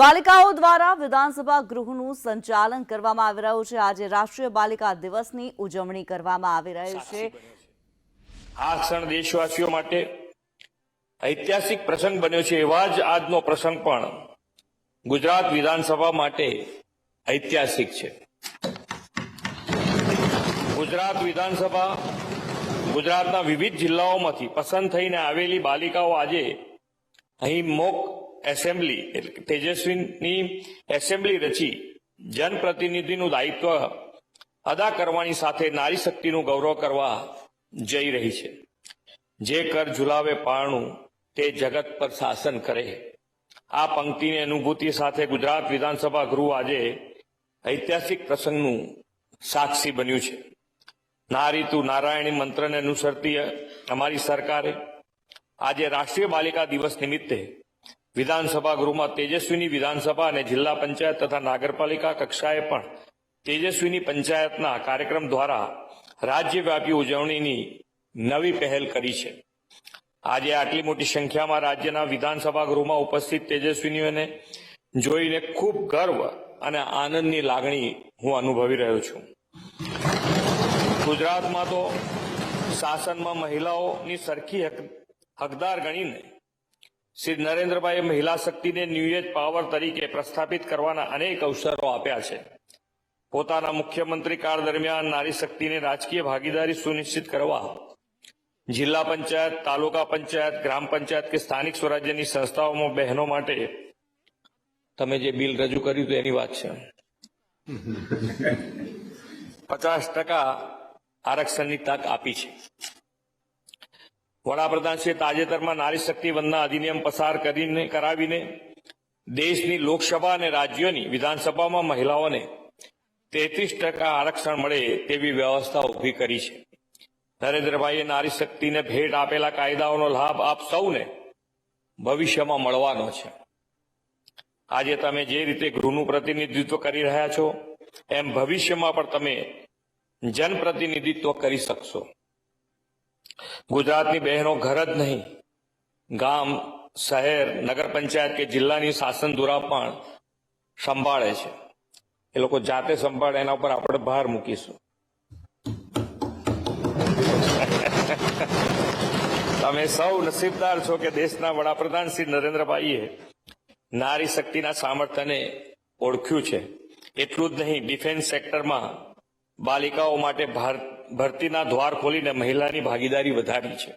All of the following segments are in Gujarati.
બાલિકાઓ દ્વારા વિધાનસભા ગૃહનું સંચાલન કરવામાં આવી રહ્યું છે. આજે રાષ્ટ્રીય બાલિકા દિવસની ઉજવણી કરવામાં આવી રહી છે. આ ક્ષણ દેશવાસીઓ માટે ઐતિહાસિક પ્રસંગ બન્યો છે. એવા જ આજનો પ્રસંગ પણ ગુજરાત વિધાનસભા માટે ઐતિહાસિક છે. ગુજરાત વિધાનસભા ગુજરાતના વિવિધ જિલ્લાઓમાંથી પસંદ થઈને આવેલી બાલિકાઓ આજે અહીં મોક એસેમ્બલી, એટલે તેજસ્વીની એસેમ્બલી રચી જનપ્રતિનિધિનું દાયિત્વ અદા કરવાની સાથે નારી શક્તિનું ગૌરવ કરવા જઈ રહી છે. જે કર ઝુલાવે પારણું, તે જગત પર શાસન કરે. આ પંક્તિની અનુભૂતિ સાથે ગુજરાત વિધાનસભા ગૃહ આજે ઐતિહાસિક પ્રસંગનું સાક્ષી બન્યું છે. નારી તું નારાયણી મંત્રને અનુસરતી અમારી સરકારે આજે રાષ્ટ્રીય બાલિકા દિવસ નિમિત્તે વિધાનસભા ગૃહમાં તેજસ્વીની વિધાનસભા અને જિલ્લા પંચાયત તથા નગરપાલિકા કક્ષાએ પણ તેજસ્વીની પંચાયતના કાર્યક્રમ દ્વારા રાજ્યવ્યાપી ઉજવણીની નવી પહેલ કરી છે. આજે આટલી મોટી સંખ્યામાં રાજ્યના વિધાનસભા ગૃહમાં ઉપસ્થિત તેજસ્વીનીઓને જોઈને ખૂબ ગર્વ અને આનંદની લાગણી હું અનુભવી રહ્યો છું. ગુજરાતમાં તો શાસનમાં મહિલાઓની સરખી હક હકદાર ગણીને શ્રી નરેન્દ્રભાઈએ મહિલા શક્તિને ન્યૂ એજ પાવર તરીકે પ્રસ્થાપિત કરવાના અનેક અવસરો આપ્યા છે. પોતાના મુખ્યમંત્રી કાળ દરમિયાન નારી શક્તિને રાજકીય ભાગીદારી સુનિશ્ચિત કરવા જિલ્લા પંચાયત તાલુકા પંચાયત ગ્રામ પંચાયત કે સ્થાનિક સ્વરાજ્યની સંસ્થાઓમાં બહેનો માટે તમે જે બિલ રજૂ કર્યું હતું એની વાત છે. પચાસ ટકા આરક્ષણની તક આપી છે. વડાપ્રધાનશ્રીએ તાજેતરમાં નારી શક્તિ વંદના અધિનિયમ પસાર કરીને કરાવીને દેશની લોકસભા અને રાજ્યોની વિધાનસભામાં મહિલાઓને તેત્રીસ ટકા આરક્ષણ મળે તેવી વ્યવસ્થા ઊભી કરી છે. નરેન્દ્રભાઈએ નારી શક્તિને ભેટ આપેલા કાયદાઓનો લાભ આપ સૌને ભવિષ્યમાં મળવાનો છે. આજે તમે જે રીતે ગૃહનું પ્રતિનિધિત્વ કરી રહ્યા છો, એમ ભવિષ્યમાં પણ તમે જનપ્રતિનિધિત્વ કરી શકશો. ગુજરાતની બહેનો ઘર જ નહીં. ગામ, શહેર, નગર પંચાયત કે જિલ્લાની શાસન દ્વારા પણ સંભાળે છે. એ લોકો જાતે સંભાળે, એના ઉપર આપણે ભાર મૂકીશું. તમે સૌ નસીબદાર છો કે દેશના વડાપ્રધાન શ્રી નરેન્દ્રભાઈએ નારી શક્તિના સામર્થ્યને ઓળખ્યું છે. એટલું જ નહીં, ડિફેન્સ સેક્ટરમાં બાલિકાઓ માટે ભાર- ભરતીના દ્વાર ખોલીને મહિલાની ભાગીદારી વધારી છે.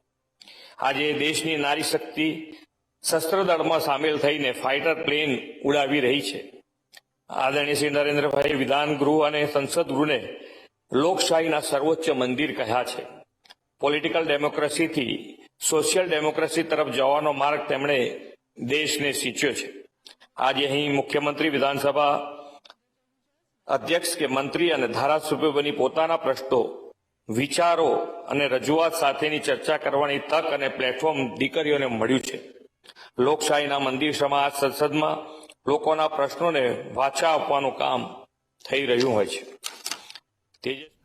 આજે દેશની નારી શક્તિ શસ્ત્ર દળમાં સામેલ થઈને ફાઇટર પ્લેન ઉડાવી રહી છે. આદરણીય શ્રી નરેન્દ્રભાઈ વિધાન ગૃહ અને સંસદ ગૃહને લોકશાહીના સર્વોચ્ચ મંદિર કહ્યા છે. પોલિટિકલ ડેમોક્રેસીથી સોશિયલ ડેમોક્રેસી તરફ જવાનો માર્ગ તેમણે દેશને સિંચ્યો છે. આજે અહીં મુખ્યમંત્રી વિધાનસભા અધ્યક્ષ કે મંત્રી અને ધારાસભ્યો બની પોતાના પ્રશ્નો, વિચારો અને રજૂઆત સાથેની ચર્ચા કરવાની તક અને પ્લેટફોર્મ દીકરીઓને મળ્યું છે. લોકશાહીના મંદિર સમાજ સંસદમાં લોકોના પ્રશ્નોને વાચા આપવાનું કામ થઈ રહ્યું હોય છે. તેજસ્વી